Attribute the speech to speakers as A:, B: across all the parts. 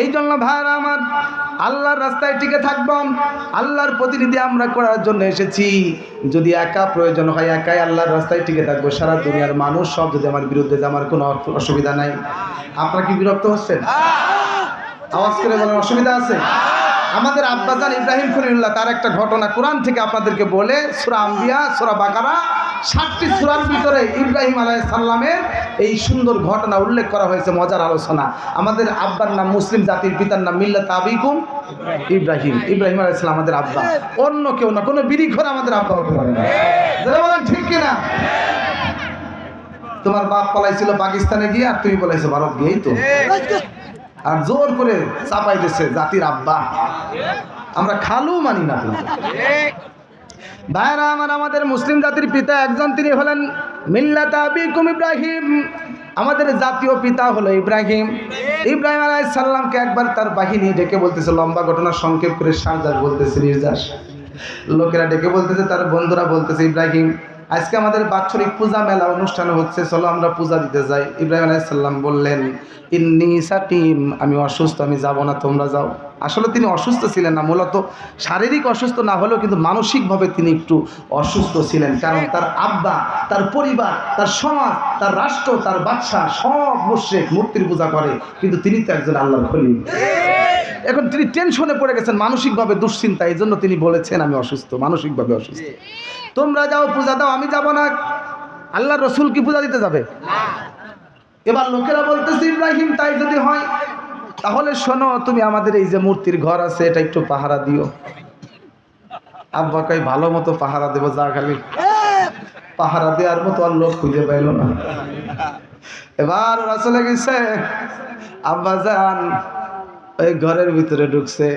A: এই জন্য ভাইরা আমার, আল্লাহর রাস্তায় টিকে থাকবাম আল্লাহর প্রতিনিধি আমরা করার জন্য এসেছি। যদি একা প্রয়োজন হয়, একাই আল্লাহর রাস্তায় টিকে থাকব। সারা দুনিয়ার মানুষ সব যদি আমার বিরুদ্ধে আমার কোনো অসুবিধা নাই। আপনারা কি বিরক্ত হচ্ছেন? আওয়াজ করে বলেন অসুবিধা আছে? আমাদের আব্বাজান ইব্রাহিম খলিল্লাহ তার একটা ঘটনা কোরআন থেকে আপনাদেরকে বলে, সুরা আম্বিয়া, সুরা বাকারা সাতটি সুরার ভিতরে ইব্রাহিম আলাইহিস সাল্লামের এই সুন্দর ঘটনা উল্লেখ করা হয়েছে, মজার আলোচনা। আমাদের আব্বার নাম মুসলিম জাতির পিতার নাম মিল্লাত আবিকুম ইব্রাহিম। ইব্রাহিম আলাইহিস সালাম আমাদের আব্বা। অন্য কেউ না, কোনো বিড়ি ঘর আমাদের আব্বা হতে পারে না। ঠিক কিনা? তোমার বাপ পালাইছিল পাকিস্তানে গিয়ে আর তুমি পালাইছো ভারত গিয়েই তো। আর জোর করে চাপাই দিচ্ছে জাতির আব্বা। আমরা খালু মানি না ভাইরা আমার আমাদের মুসলিম জাতির পিতা একজন, তিনি হলেন মিল্লাত আবিকুম ইব্রাহিম। আমাদের জাতীয় পিতা হলো ইব্রাহিম। ইব্রাহিম আলাইহিস সাল্লামকে একবার তার বাহিনী ডেকে বলতেছে, লম্বা ঘটনা সংক্ষেপ করে সারদাস বলতেছে, নির্যাস। লোকেরা ডেকে বলতেছে, তার বন্ধুরা বলতেছে, ইব্রাহিম, আজকে আমাদের বাৎসরিক পূজা মেলা অনুষ্ঠান হচ্ছে, চলো আমরা পূজা দিতে যাই। ইব্রাহিম আলাইহিস সাল্লাম বললেন, ইন্নি সাকিম, আমি অসুস্থ, আমি যাব না, তোমরা যাও। আসলে তিনি অসুস্থ ছিলেন না মূলত শারীরিক অসুস্থ না হলেও কিন্তু মানসিকভাবে তিনি একটু অসুস্থ ছিলেন। কারণ তার আব্বা তার পরিবার তার সমাজ তার রাষ্ট্র তার বাচ্চা সব মুশ্রেক মূর্তির পূজা করে কিন্তু তিনি তো একজন আল্লাহর খলিল। এখন তিনি টেনশনে পড়ে গেছেন মানসিকভাবে দুশ্চিন্তা এই জন্য তিনি বলেছেন আমি অসুস্থ মানসিকভাবে অসুস্থ। তোমরা যাও পূজা দাও আমি যাব না। আল্লাহ রসুল কি পূজা দিতে যাবে? এবার লোকেরা বলতেছে ইব্রাহিম তাই যদি হয় তাহলে শোনো, তুমি আমাদের এই যে মূর্তির ঘর আছে, এটা একটু পাহারা দিও। আব্বা কই ভালো মতো পাহারা দেবো, যা খালি পাহারা দেওয়ার মতো আর লোক খুঁজে পাইল না। এবার ওরা চলে গেছে। আব্বা যান, ওই ঘরের ভিতরে ঢুকছে।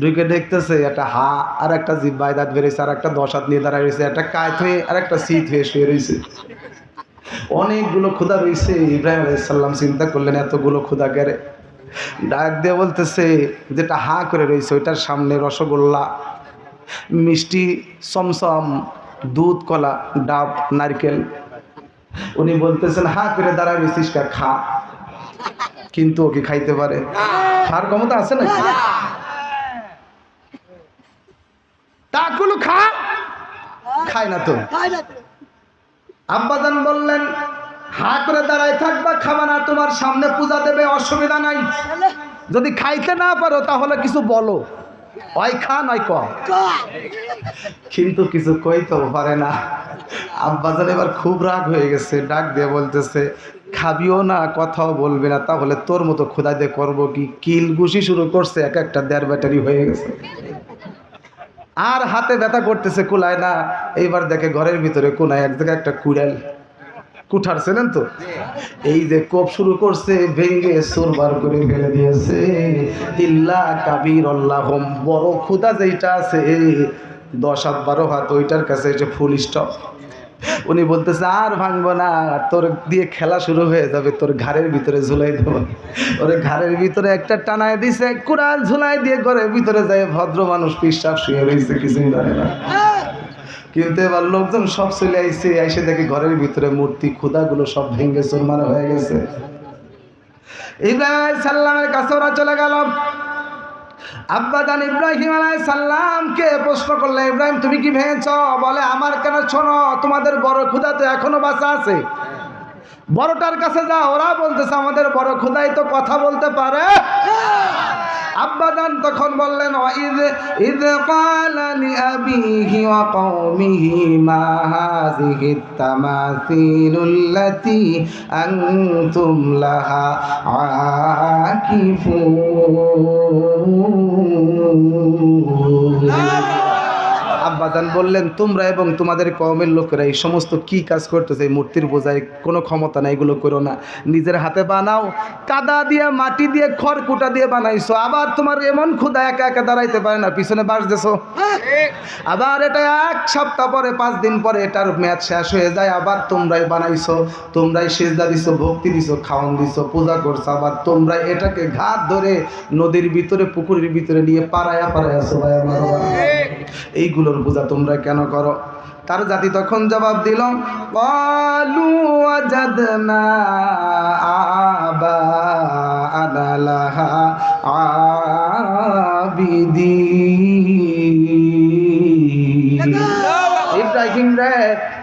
A: ঢুকে দেখতেছে একটা হা আর একটা জিব্বাই দাঁত বেরিয়েছে, আর একটা দশ হাত নিয়ে দাঁড়ায় রয়েছে, একটা কায়ত হয়ে আর একটা শীত হয়ে শুয়ে রয়েছে। অনেকগুলো ক্ষুধা রয়েছে। ইব্রাহিম আলাইসাল্লাম চিন্তা করলেন, এতগুলো ক্ষুধা গেড়ে ডাক দিয়ে বলতেছে যেটা হা করে রয়েছে ওইটার সামনে রসগোল্লা মিষ্টি চমচম দুধ কলা ডাব নারকেল। উনি বলতেছেন হা করে দাঁড়ায় রয়েছিস খা। কিন্তু ওকে খাইতে পারে? খার ক্ষমতা আছে না তাকুল খা। খায় না তো। আব্বাজান বললেন হা করে দাঁড়ায় থাকবা, খাবা না, তোমার সামনে পূজা দেবে, অসুবিধা নাই। যদি খাইতে না পারো, তাহলে কিছু বলো। খা কিন্তু কিছু কইতে পারে না। আব্বাজান এবার খুব রাগ হয়ে গেছে, ডাক দিয়ে বলতেছে, খাবিও না, কথাও বলবি না, তাহলে তোর মতো খোদা দিয়ে করব কি? কিল গুছি শুরু করছে, এক একটা দেড় ব্যাটারি হয়ে গেছে। আর হাতে ব্যথা করতেছে কুলায় না। এইবার দেখে ঘরের ভিতরে কোনায় এক জায়গায় একটা কুড়াল। কুঠার ছিলেন তো? এই যে কোপ শুরু করছে ভেঙ্গে সুরবার করে ফেলে দিয়েছে। ইল্লা কাবির আল্লাহম বড় ক্ষুদা যেইটা আছে, দশ হাত বারো হাত, ওইটার কাছে এসে ফুল স্টপ উনি বলতেছে, আর ভাঙবো না, তোর দিয়ে খেলা শুরু হয়ে যাবে, তোর ঘাড়ের ভিতরে ঝুলাই দেবো। ওরে ঘাড়ের ভিতরে একটা টানায় দিছে, কুড়াল ঝুলাই দিয়ে ঘরের ভিতরে যায়, ভদ্র মানুষ পিসাব শুয়ে রয়েছে কিছুই জানে না। কিন্তু এবার লোকজন সব চলে আইসে এসে দেখে ঘরের ভিতরে মূর্তি ক্ষুদাগুলো সব ভেঙে চুরমার হয়ে গেছে। ইব্রাহিম সাল্লামের কাছে ওরা চলে গেল। আব্বাজান ইব্রাহিম আলাইহিস সাল্লামকে প্রশ্ন করলে, ইব্রাহিম, তুমি কি ভেঙেছ? বলে, আমার কেন শোনো, তোমাদের বড় ক্ষুদা তো এখনও বাঁচা আছে। বড়টার কাছে যা ওরা বলতেছে, আমাদের বড় খোদাই তো কথা বলতে পারে। আব্বাজান তখন বললেন ঈদ ঈদ কালানি আবিহি ওয়া কওমিহি, মা হাযিহি তামাসিলুল্লাতি আনতুম লাহা আকিফুন. আব্বাজান বললেন, তোমরা এবং তোমাদের কমের লোকেরা এই সমস্ত কি কাজ করতেছে? এই মূর্তির বোঝায় কোনো ক্ষমতা নাই, এগুলো করো না। নিজের হাতে বানাও, কাদা দিয়ে, মাটি দিয়ে, খড়কুটা দিয়ে বানাইছো। আবার তোমার এমন ক্ষুদা একা একা দাঁড়াইতে পারে না, পিছনে বাস আবার এটা এক সপ্তাহ পরে, পাঁচ দিন পরে এটার ম্যাচ শেষ হয়ে যায়, আবার তোমরাই বানাইছো, তোমরাই সেজদা দিছো, ভক্তি দিছো, খাওয়ান দিছো, পূজা করছ, আবার তোমরা এটাকে ঘাত ধরে নদীর ভিতরে, পুকুরের ভিতরে নিয়ে পাড়ায়া পাড়ায়া সবাই আমার এইগুলোর পূজা তোমরা কেন করো? তার জাতি তখন জবাব দিল, কালু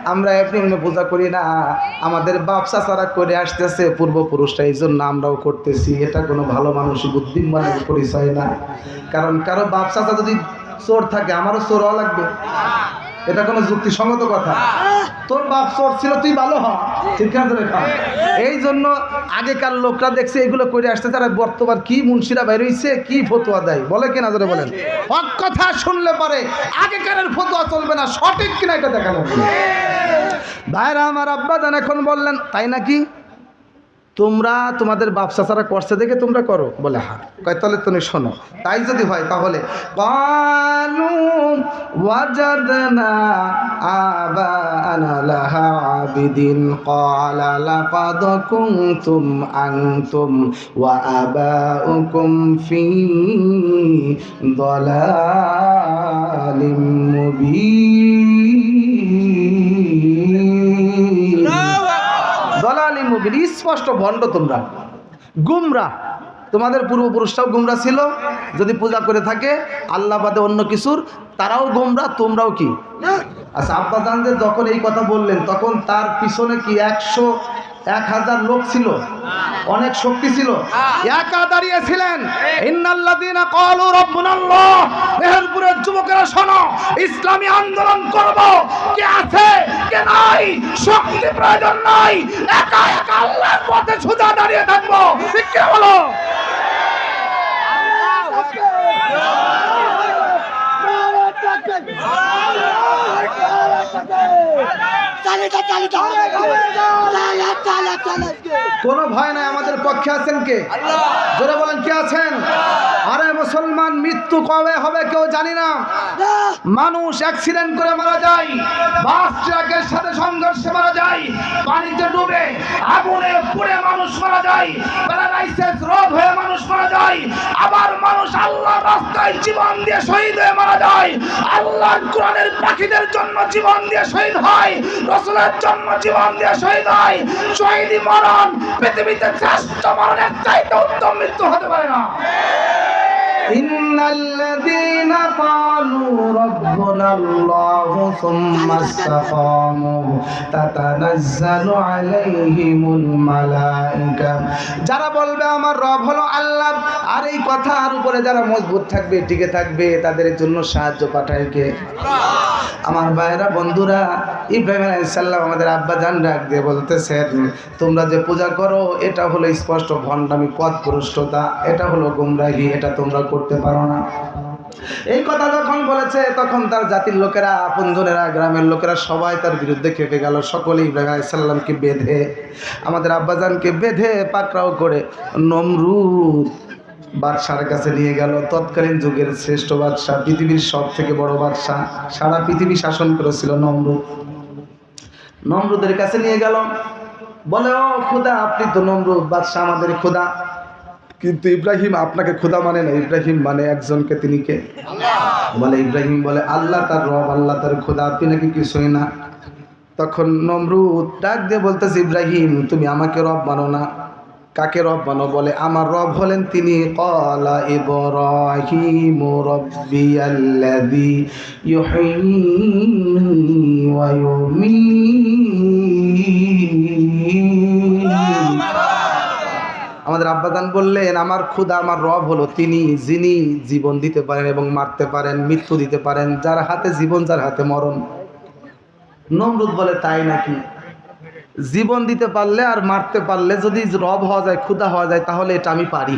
A: আমরা এপ্রিল পূজা করি না। আমাদের বাপ চাচারা করে আসতেছে, পূর্বপুরুষরা, এই জন্য আমরাও করতেছি। এটা কোনো ভালো মানুষই বুদ্ধিমানের পরিচয় না। কারণ কারও বাপ যদি চোর থাকে, আমারও চোর হওয়া লাগবে। এটা কোনো যুক্তিসঙ্গত কথা। তোর বাপ চোর ছিল, তুই ভালো হ এই জন্য আগেকার লোকরা দেখছে এগুলো করে আসতে তারা বর্তমান কি মুন্সিরা বাইর হইছে, কি ফতোয়া দেয়? বলে কিনা ধরে বলেন? হক কথা শুনলে পারে, আগেকারের ফতোয়া চলবে না, সঠিক কিনা এটা দেখানো ভাইরা, আমার আব্বা জান এখন বললেন, তাই নাকি? তোমরা তোমাদের ব্যবসা ছাড়া করছে দেখে তোমরা করো। বলে হ্যাঁ। কয়, তাহলে তুমি শোনো। তাই যদি হয় তাহলে, কালু ওয়াজাদনা আবানা লাহা আবিদিন। ক্বালা লাকাদ কুনতুম আনতুম ওয়া আবাউকুম ফি দালালিম স্পষ্ট, ভণ্ড তোমরা। গুমরা। তোমাদের পূর্বপুরুষরাও গুমরা ছিল। যদি পূজা করে থাকে, আল্লাহ বাদে অন্য কিছুর, তারাও গুমরা, তোমরাও কি? আচ্ছা আব্বা জানতে যখন এই কথা বললেন, তখন তার পিছনে কি একশো, এক হাজার লোক ছিল? অনেক শক্তি ছিল। একা দাঁড়িয়েছিলেন। ইন্নাল্লাযীনা ক্বালু রাব্বুনাল্লাহ। মেহেরপুরের যুবকেরা শোনো ইসলামী আন্দোলন করব। কে আছে কে নাই শক্তি প্রয়োজন নাই। একা একা আল্লাহর পথে সোজা দাঁড়িয়ে থাকব। ঠিক কি বলো? কোনো ভয় নাই আমাদের পক্ষে আছেন কে? জোরে বলেন কে আছেন? আরে মুসলমান মৃত্যু কবে হবে কেউ জানি না। মানুষ অ্যাক্সিডেন্ট করে মারা যায় বাস ট্রাকের সাথে সংঘর্ষে মারা যায় পানিতে ডুবে আগুনে পুড়ে মানুষ মারা যায় প্যারালাইসিস রোগ হয়ে মানুষ মারা যায় আবার মানুষ আল্লাহ রাস্তায় জীবন দিয়ে শহীদ হয়ে মারা যায়। আল্লাহর কোরআনের পাখিদের জন্য জীবন দিয়ে শহীদ হয়। রসুলের জন্য জীবন দিয়ে শহীদ হয়। শহীদি মরণ। পৃথিবীতে শ্রেষ্ঠ মরণের চাইতে উত্তম মৃত্যু হতে পারে না। إن الذين قالوا ربنا الله ثم استقاموا تتنزل عليهم الملائكة যারা বলবে আমার রব হলো আল্লাহ আর এই কথার উপরে যারা মজবুত থাকবে টিকে থাকবে তাদের জন্য সাহায্য পাঠায় কে আমার ভাইরা বন্ধুরা ইব্রাহিম আলাইসাল্লাম আমাদের আব্বা জান ডাক দিয়ে বলতেছেন, তোমরা যে পূজা করো, এটা হলো স্পষ্ট ভণ্ডামি পথ পুরুষ্টতা এটা হলো গুমরাহি, এটা তোমরা করতে পারো না। এই কথা যখন বলেছে, তখন তার জাতির লোকেরা আপনজনেরা গ্রামের লোকেরা সবাই তার বিরুদ্ধে খেপে গেল। সকলে ইব্রাহিম আলাইসাল্লামকে বেঁধে, আমাদের আব্বাজানকে বেঁধে পাকড়াও করে নমরুদ বাদশার কাছে নিয়ে গেল। তৎকালীন যুগের শ্রেষ্ঠ বাদশাহ, পৃথিবীর সব থেকে বড় বাদশাহ, সারা পৃথিবী শাসন করেছিল নমরুদ। নমরুদের কাছে নিয়ে গেল। বলে ও খুদা আপনি তো নমরুদ বাদশাহ আমাদের খুদা। কিন্তু ইব্রাহিম আপনাকে খুদা মানে না ইব্রাহিম মানে একজনকে তিনি কে? বলে ইব্রাহিম বলে আল্লাহ তার রব আল্লাহ তার খুদা আপনি নাকি কিছুই না? তখন নমরুদ ডাক দিয়ে বলতেছে ইব্রাহিম তুমি আমাকে রব মানো না। কাকে রব মানো? বলে আমার রব হলেন তিনি। কলা ইব্রাহিম রব্বি আল্লাযী ইউহয়ী ওয়া ইউমীত। আমাদের আব্বাদান বললেন, আমার ক্ষুদা আমার রব হলো তিনি, যিনি জীবন দিতে পারেন এবং মারতে পারেন, মৃত্যু দিতে পারেন, যার হাতে জীবন, যার হাতে মরণ। নমরুদ বলে, তাই নাকি? জীবন দিতে পারলে আর মারতে পারলে যদি রব হওয়া যায় ক্ষুদা হওয়া যায়, তাহলে এটা আমি পারি